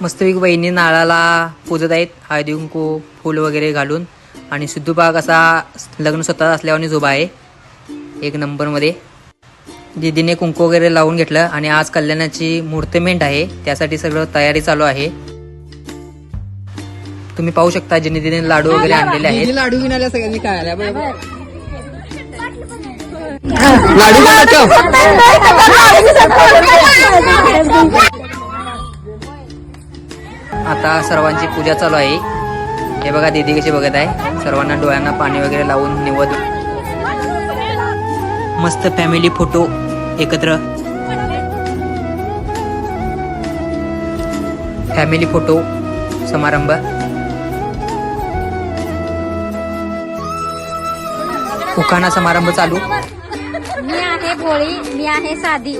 मस्तपैकी वहिनी नाळाला पूजत आहेत. हळदी कुंकू फूल वगैरे घालून. आणि सिद्धूबाग असा लग्न स्वतः असल्यावर उभा आहे. एक नंबरमध्ये दीदीने कुंकू वगैरे लावून घेतलं आणि आज कल्याणाची मुहूर्तमेंट आहे. त्यासाठी सगळं तयारी चालू आहे. तुम्ही पाहू शकता जिने दिने लाडू वगैरे आणलेले आहेत. लाडू घेऊन आल्या सगळ्यांनी काय लाडू आता सर्वांची पूजा चालू आहे. हे बघा दीदी कशी बघत आहे. सर्वांना डोळ्यांना पाणी वगैरे लावून निवड मस्त फॅमिली फोटो एकत्र. फॅमिली फोटो समारंभ. उखाणा समारंभ चालू. मी आहे भोळी मी आहे साधी.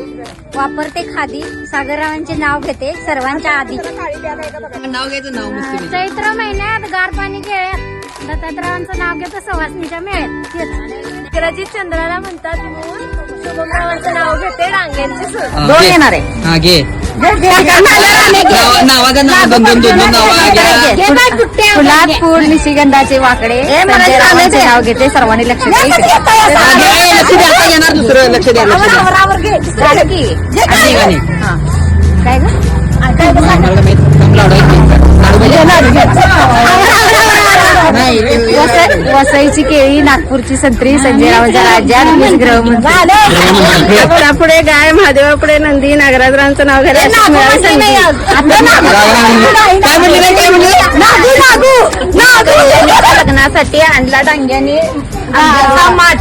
वापरते खादी. सागररावांचे नाव घेते सर्वांच्या आधी. नाव घ्यायचं नाव चैत्र महिन्यात गार पाणी खेळ्यात दत्तात्रयावांचं नाव घेतो सवासणीच्या मेळ्यात. इंग्रजीत चंद्राला म्हणतात म्हणून. शुभमरावांचं नाव घेते रांगेंची दोन येणार आहे. हा नावाचं नाव दोन दोन दोन दोन नाव घ्या फुलात फुल निशिगंधाचे वाकडे. नाव घेते सर्वांनी लक्ष द्या आता येणार दुसरं लक्ष द्या लक्ष द्या. आणि गाणी. काय ग? वसईची केळी नागपूरची संत्री संजयरावांच्या राज्यात ग्रह पुढे गाय महादेवापुढे नंदी नागराजरांचं नाव घ्यायला लग्नासाठी आणला डांग्याने माठ.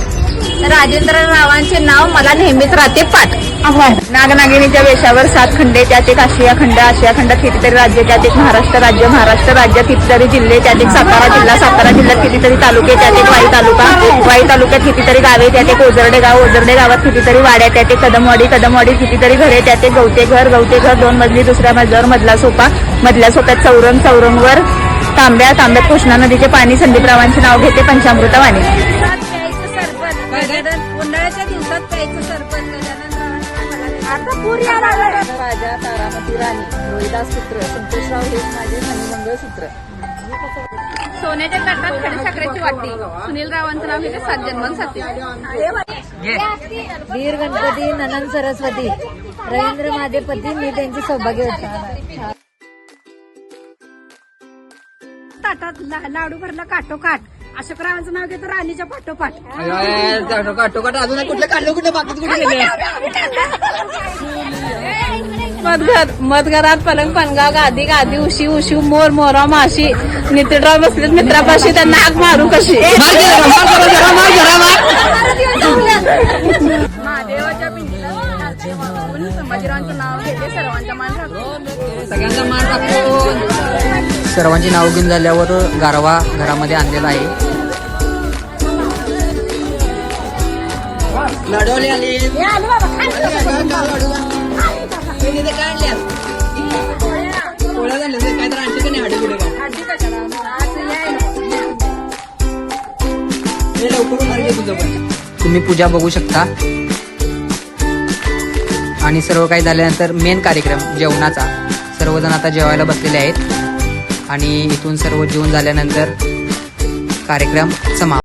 राजेंद्र रावांचे नाव मला नेहमीच राहते पाठ. नागनागिनीच्या वेशावर सात खंडे त्यात एक आशिया खंड आशिया खंडात कितीतरी राज्य त्यात एक महाराष्ट्र राज्य महाराष्ट्र राज्यात कितीतरी जिल्हे त्यात एक सातारा जिल्हा सातारा जिल्ह्यात कितीतरी तालुके त्यात एक वाई तालुका. वाई तालुक्यात कितीतरी गावे त्यात एक ओझरडे गाव ओझरडे गावात कितीतरी वाड्या त्यात एक कदमवाडी कदमवाडी कितीतरी घरे त्यात एक गवते घर गवते घर दोन मजली दुसऱ्या मजल्यावर मधला सोपा मधल्या सोप्यात चौरंग चौरंगवर तांब्या तांब्यात कृष्णा नदीचे पाणी संदीपरावांचे नाव घेते पंचामृता वाणी. उन्हाळ्याच्या दिवसात प्यायचं सरपण राजा तारामती राणी रोहिदास सूत्र संतोषराव हे माझे मंगळसूत्र सोन्याच्या ताटात खडीसाखरेची वाटी. सुनील रावांचं नाव घेते सात जन्मन सत्य वीर गणपती ननन सरस्वती. रवींद्र माझे पती मी त्यांची सौभाग्यवती ताटात ला- लाडू भरला काटोकाट. अशोकरावांचं नाव घेतो राणीच्या पाठोपाठ. काटोकाट अजून कुठलं काढलं कुठलं बाकी कुठे गेले मधघर मधघरात पलंग पणगा गादी गादी उशी उशी मोर मोरा माशी. नितीडराव बसलेत मित्रापाशी त्यांना हाक मारू कशी. महादेवाच्या पिंडीला संभाजीरावांचं नाव घेते सर्वांच्या मान राखून. सगळ्यांचा मान टाकून सर्वांची नाव घेऊन झाल्यावर गारवा घरामध्ये आणलेला आहे. तुम्ही पूजा बघू शकता. आणि सर्व काही झाल्यानंतर मेन कार्यक्रम जेवणाचा. सर्वजण आता जेवायला बसलेले आहेत. आणि इथून सर्व जेवण झाल्यानंतर कार्यक्रम समाप्त.